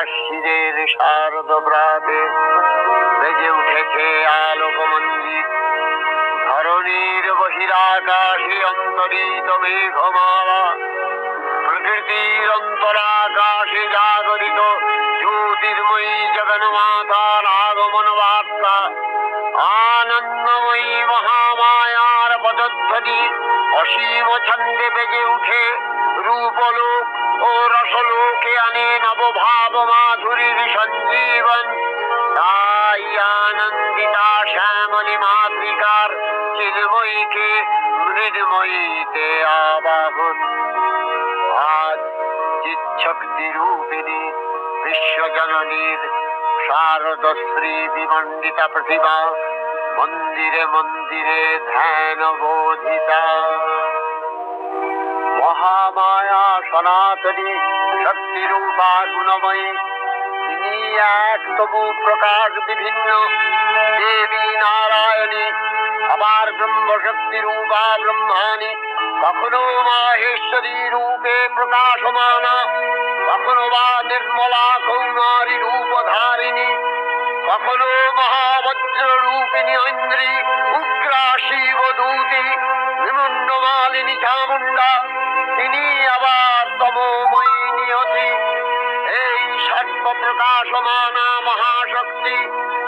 আশ্বিরের শারদ প্রাতে বেজে উঠেছে আলোক মন্দির ধরণীর বহিরাকাশে অন্তরিত মেঘমালা। প্রকৃতির অন্তরাকাশে জাগরিত জ্যোতির্ময়ী জগন্মাতার আগমন বার্তা। আনন্দময়ী মহামায়ার পদধ্বনি অসীম ছন্দে বেজে উঠে রূপলোক ও রসলোকে আনে নবভাব মাধুরীর সঞ্জীবন তাই আনন্দিতা শ্যামলী মাতৃকার চিন্ময়ীকে মৃন্ময়ীতে আবাহন। আজ চিচ্ছক্তি রূপিণী বিশ্বজননীর শারদশ্রী বিমণ্ডিতা প্রতিমা মন্দিরে মন্দিরে ধ্যান বোধিতা। মহামায়া সনাতনী শক্তিরূপা গুণময়ী তিনি এক তবু প্রকাশ বিভিন্ন। দেবী নারায়ণী আবার ব্রহ্মশক্তি রূপা ব্রহ্মাণী, কখনো মাহেশ্বরী রূপে প্রকাশমানা, কখনো বা নির্মলা কৌমারী রূপধারিণী, কখনো মহাবজ্র ঐন্দ্রী, উগ্রা শিবদূতি বিমুন্ডমালিনী চামুণ্ডা, তিনি আবার তমোময়ী নিয়তি এই সর্ব প্রকাশমানা মহাশক্তি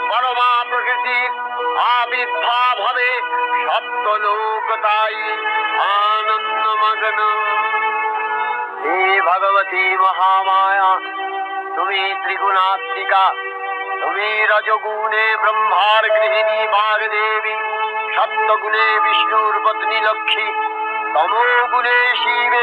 পরমা প্রকৃতির আবির্ভাব হবে সপ্তলোক তাই আনন্দমগ্ন। হে ভগবতী মহামায়া, তুমি ত্রিগুণাত্মিকা তুমি রজগুণে ব্রহ্মার গৃহিণী বাগদেবী সপ্তগুণে বিষ্ণুর পত্নী লক্ষ্মী তমোগুণে শিব